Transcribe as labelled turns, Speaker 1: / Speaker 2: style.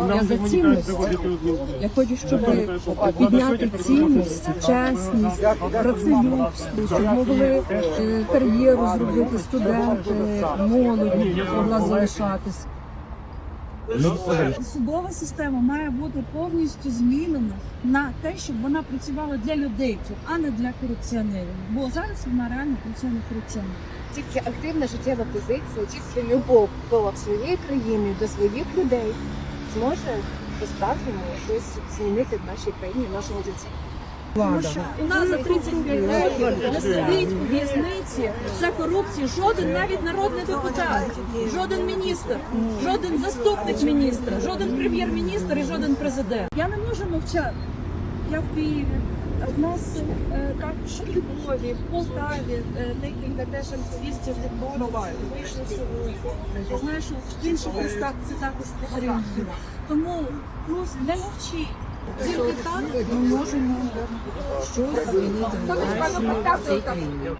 Speaker 1: Я за цінності. Я хочу, щоб підняти цінності, чесність, працелюбство, щоб могли е, кар'єру зробити студенти, молодь могла залишатись.
Speaker 2: Судова система має бути повністю змінена на те, щоб вона працювала для людей, а не для корупціонерів. Бо зараз вона реально працює на корупціонерів.
Speaker 3: Тільки активна життєва позиція, тільки любов до своєї країни, до своїх людей зможе по-справжньому щось змінити в нашій країні, в нашому житті.
Speaker 2: Тому що у нас за 35 років не сидить у в'язниці за корупцію жоден навіть народний депутат, жоден міністр, жоден заступник міністра, жоден прем'єр-міністр і жоден президент. Я не можу мовчати. Я в Києві. Е, також у Львові, в Полтаві е, декілька теж активістів відбувають. Вийшли сьогодні. Я знаю, що в інших містах це також потрібно. Тому ну, не мовчи. Тільки так ми можемо
Speaker 1: Щось змінити в цій країні.